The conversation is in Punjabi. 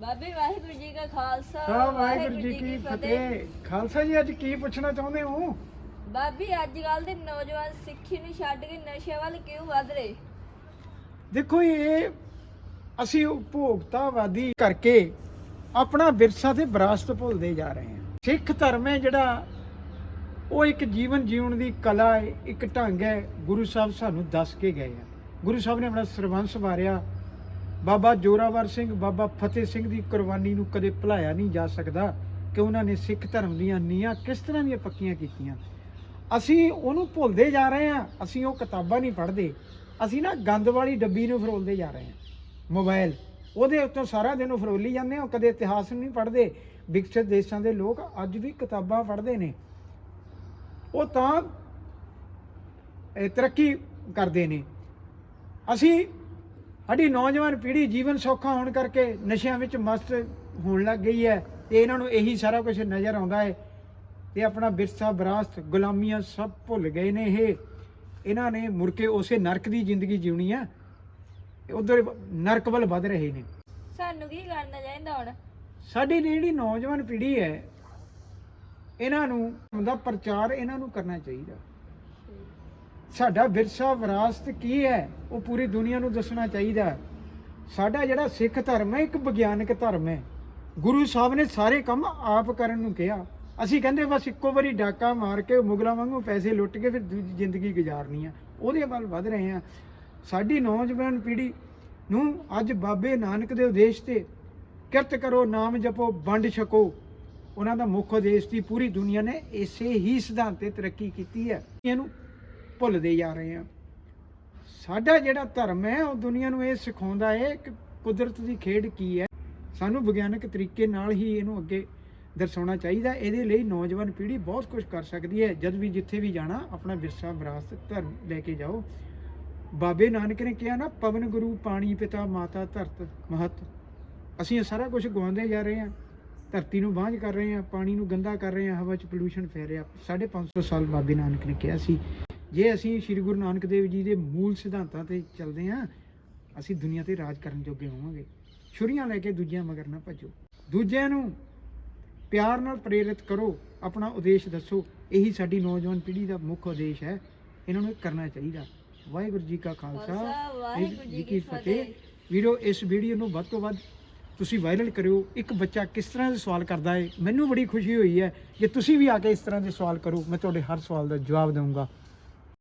ਬਾਬੇ ਵਾਹਿਗੁਰੂ ਜੀ ਕਾ ਖਾਲਸਾ ਸਾ ਵਾਹਿਗੁਰੂ ਜੀ ਕੀ ਫਤਿਹ। ਖਾਲਸਾ ਜੀ ਅੱਜ ਕੀ ਪੁੱਛਣਾ ਚਾਹੁੰਦੇ ਹੋ? ਬਾਬੀ ਅੱਜ ਕੱਲ ਦੇ ਨੌਜਵਾਨ ਸਿੱਖੀ ਨੂੰ ਛੱਡ ਕੇ ਨਸ਼ੇ ਵੱਲ ਕਿਉਂ ਵੱਧ ਰਹੇ? ਦੇਖੋ ਇਹ ਅਸੀਂ ਉਪਭੋਗਤਾਵਾਦੀ ਕਰਕੇ ਆਪਣਾ ਵਿਰਸਾ ਤੇ ਵਿਰਾਸਤ ਭੁੱਲਦੇ ਜਾ ਰਹੇ ਹਾਂ। ਸਿੱਖ ਧਰਮ ਹੈ ਜਿਹੜਾ ਉਹ ਇੱਕ ਜੀਵਨ ਜੀਉਣ ਦੀ ਕਲਾ ਹੈ ਇੱਕ ਢੰਗ ਹੈ। ਗੁਰੂ ਸਾਹਿਬ ਸਾਨੂੰ ਦੱਸ ਕੇ ਗਏ ਆ। ਗੁਰੂ ਸਾਹਿਬ ਨੇ ਆਪਣਾ ਸਰਬੰਸ ਵਾਰਿਆ। ਬਾਬਾ ਜੋਰਾਵਰ ਸਿੰਘ, ਬਾਬਾ ਫਤਿਹ ਸਿੰਘ ਦੀ ਕੁਰਬਾਨੀ ਨੂੰ ਕਦੇ ਭੁਲਾਇਆ ਨਹੀਂ ਜਾ ਸਕਦਾ ਕਿ ਉਹਨਾਂ ਨੇ ਸਿੱਖ ਧਰਮ ਦੀਆਂ ਨੀਹਾਂ ਕਿਸ ਤਰ੍ਹਾਂ ਦੀਆਂ ਪੱਕੀਆਂ ਕੀਤੀਆਂ। ਅਸੀਂ ਉਹਨੂੰ ਭੁੱਲਦੇ ਜਾ ਰਹੇ ਹਾਂ, ਅਸੀਂ ਉਹ ਕਿਤਾਬਾਂ ਨਹੀਂ ਪੜ੍ਹਦੇ। ਅਸੀਂ ਨਾ ਗੰਦ ਵਾਲੀ ਡੱਬੀ ਨੂੰ ਫਰੋਲਦੇ ਜਾ ਰਹੇ ਹਾਂ ਮੋਬਾਈਲ ਉਹਦੇ ਉੱਤੋਂ ਸਾਰਾ ਦਿਨ ਉਹ ਫਰੋਲੀ ਜਾਂਦੇ ਹਾਂ ਉਹ ਕਦੇ ਇਤਿਹਾਸ ਨੂੰ ਨਹੀਂ ਪੜ੍ਹਦੇ। ਵਿਕਸਿਤ ਦੇਸ਼ਾਂ ਦੇ ਲੋਕ ਅੱਜ ਵੀ ਕਿਤਾਬਾਂ ਪੜ੍ਹਦੇ ਨੇ। ਉਹ ਤਾਂ ਤਰੱਕੀ ਕਰਦੇ ਨੇ। ਅਸੀਂ ਸਾਡੀ ਨੌਜਵਾਨ ਪੀੜ੍ਹੀ ਜੀਵਨ ਸੌਖਾ ਹੋਣ ਕਰਕੇ ਨਸ਼ਿਆਂ ਵਿੱਚ ਮਸਤ ਹੋਣ ਲੱਗ ਗਈ ਹੈ ਤੇ ਇਹਨਾਂ ਨੂੰ ਇਹੀ ਸਾਰਾ ਕੁਝ ਨਜ਼ਰ ਆਉਂਦਾ ਹੈ। ਤੇ ਆਪਣਾ ਵਿਰਸਾ ਵਿਰਾਸਤ ਗੁਲਾਮੀਆਂ ਸਭ ਭੁੱਲ ਗਏ ਨੇ ਇਹ। ਇਹਨਾਂ ਨੇ ਮੁੜ ਕੇ ਉਸੇ ਨਰਕ ਦੀ ਜ਼ਿੰਦਗੀ ਜਿਉਣੀ ਆ ਉਧਰ ਨਰਕ ਵੱਲ ਵੱਧ ਰਹੇ ਨੇ। ਸਾਨੂੰ ਕੀ ਕਰਨਾ ਚਾਹੀਦਾ ਹੁਣ? ਸਾਡੀ ਜਿਹੜੀ ਨੌਜਵਾਨ ਪੀੜ੍ਹੀ ਹੈ ਇਹਨਾਂ ਨੂੰ ਦਾ ਪ੍ਰਚਾਰ ਇਹਨਾਂ ਨੂੰ ਕਰਨਾ ਚਾਹੀਦਾ। ਸਾਡਾ ਵਿਰਸਾ, ਵਿਰਾਸਤ ਕੀ ਹੈ? ਉਹ ਪੂਰੀ ਦੁਨੀਆ ਨੂੰ ਦੱਸਣਾ ਚਾਹੀਦਾ ਸਾਡਾ ਜਿਹੜਾ ਸਿੱਖ ਧਰਮ ਹੈ, ਇੱਕ ਵਿਗਿਆਨਕ ਧਰਮ ਹੈ। ਗੁਰੂ ਸਾਹਿਬ ਨੇ ਸਾਰੇ ਕੰਮ ਆਪ ਕਰਨ ਨੂੰ ਕਿਹਾ। ਅਸੀਂ ਕਹਿੰਦੇ, ਬਸ ਇੱਕੋ ਵਾਰੀ ਡਾਕਾ ਮਾਰ ਕੇ ਮੁਗਲਾਂ ਵਾਂਗੂ ਪੈਸੇ ਲੁੱਟ ਕੇ ਫਿਰ ਦੂਜੀ ਜ਼ਿੰਦਗੀ ਗੁਜ਼ਾਰਨੀ ਆ। ਉਹਦੇ ਵੱਲ ਵਧ ਰਹੇ ਆ ਸਾਡੀ ਨੌਜਵਾਨ ਪੀੜ੍ਹੀ ਨੂੰ ਅੱਜ ਬਾਬੇ ਨਾਨਕ ਦੇ ਉਦੇਸ਼ ਤੇ ਕਿਰਤ ਕਰੋ, ਨਾਮ ਜਪੋ, ਵੰਡ ਛਕੋ। ਉਹਨਾਂ ਦਾ ਮੁੱਖ ਉਦੇਸ਼ ਸੀ, ਪੂਰੀ ਦੁਨੀਆ ਨੇ ਇਸੇ ਹੀ ਸਿਧਾਂਤ ਤੇ ਤਰੱਕੀ ਕੀਤੀ ਹੈ। ਇਹਨੂੰ ਭੁੱਲਦੇ ਜਾ ਰਹੇ ਆ। ਸਾਡਾ ਜਿਹੜਾ ਧਰਮ ਹੈ, ਉਹ ਦੁਨੀਆ ਨੂੰ ਇਹ ਸਿਖਾਉਂਦਾ ਹੈ ਕਿ ਕੁਦਰਤ ਦੀ ਖੇਡ ਕੀ ਹੈ। ਸਾਨੂੰ ਵਿਗਿਆਨਕ ਤਰੀਕੇ ਨਾਲ ਹੀ ਇਹਨੂੰ ਅੱਗੇ ਦਰਸਾਉਣਾ ਚਾਹੀਦਾ ਇਹਦੇ ਲਈ ਨੌਜਵਾਨ ਪੀੜ੍ਹੀ ਬਹੁਤ ਕੁਝ ਕਰ ਸਕਦੀ ਹੈ। ਜਦ ਵੀ ਜਿੱਥੇ ਵੀ ਜਾਣਾ, ਆਪਣਾ ਵਿਰਸਾ ਵਿਰਾਸਤ ਧਰਮ ਲੈ ਕੇ ਜਾਓ। ਬਾਬੇ ਨਾਨਕ ਨੇ ਕਿਹਾ ਨਾ, ਪਵਨ ਗੁਰੂ, ਪਾਣੀ ਪਿਤਾ, ਮਾਤਾ ਧਰਤ ਮਹਤ। ਅਸੀਂ ਇਹ ਸਾਰਾ ਕੁਝ ਗਵਾਉਂਦੇ ਜਾ ਰਹੇ ਹਾਂ। ਧਰਤੀ ਨੂੰ ਬਾਂਝ ਕਰ ਰਹੇ ਹਾਂ, ਪਾਣੀ ਨੂੰ ਗੰਦਾ ਕਰ ਰਹੇ ਹਾਂ, ਹਵਾ 'ਚ ਪੋਲੂਸ਼ਨ ਫੈਲ ਰਿਹਾ। 550 ਸਾਲ ਬਾਬੇ ਨਾਨਕ ਨੇ ਕਿਹਾ ਸੀ। ਜੇ ਅਸੀਂ ਸ੍ਰੀ ਗੁਰੂ ਨਾਨਕ ਦੇਵ ਜੀ ਦੇ ਮੂਲ ਸਿਧਾਂਤਾਂ ਤੇ ਚੱਲਦੇ ਹਾਂ ਅਸੀਂ ਦੁਨੀਆ ਤੇ ਰਾਜ ਕਰਨ ਜੋਗੇ ਹੋਵਾਂਗੇ। ਛੁਰੀਆਂ ਲੈ ਕੇ ਦੂਜਿਆਂ ਮਗਰ ਨਾ ਭੱਜੋ। ਦੂਜਿਆਂ ਨੂੰ ਪਿਆਰ ਨਾਲ ਪ੍ਰੇਰਿਤ ਕਰੋ ਆਪਣਾ ਉਦੇਸ਼ ਦੱਸੋ। ਇਹੀ ਸਾਡੀ ਨੌਜਵਾਨ ਪੀੜ੍ਹੀ ਦਾ ਮੁੱਖ ਉਦੇਸ਼ ਹੈ। ਇਹਨਾਂ ਨੂੰ ਕਰਨਾ ਚਾਹੀਦਾ। ਵਾਹਿਗੁਰੂ ਜੀ ਕਾ ਖਾਲਸਾ ਵਾਹਿਗੁਰੂ ਜੀ ਕੀ ਫਤਿਹ। ਵੀਡੀਓ ਇਸ ਵੀਡੀਓ ਨੂੰ ਵੱਧ ਤੋਂ ਵੱਧ ਤੁਸੀਂ ਵਾਇਰਲ ਕਰਿਓ। ਇੱਕ ਬੱਚਾ ਕਿਸ ਤਰ੍ਹਾਂ ਦੇ ਸਵਾਲ ਕਰਦਾ ਹੈ ਮੈਨੂੰ ਬੜੀ ਖੁਸ਼ੀ ਹੋਈ ਹੈ ਜੇ ਤੁਸੀਂ ਵੀ ਆ ਕੇ ਇਸ ਤਰ੍ਹਾਂ ਦੇ ਸਵਾਲ ਕਰੋ। ਮੈਂ ਤੁਹਾਡੇ ਹਰ ਸਵਾਲ ਦਾ ਜਵਾਬ ਦਊਂਗਾ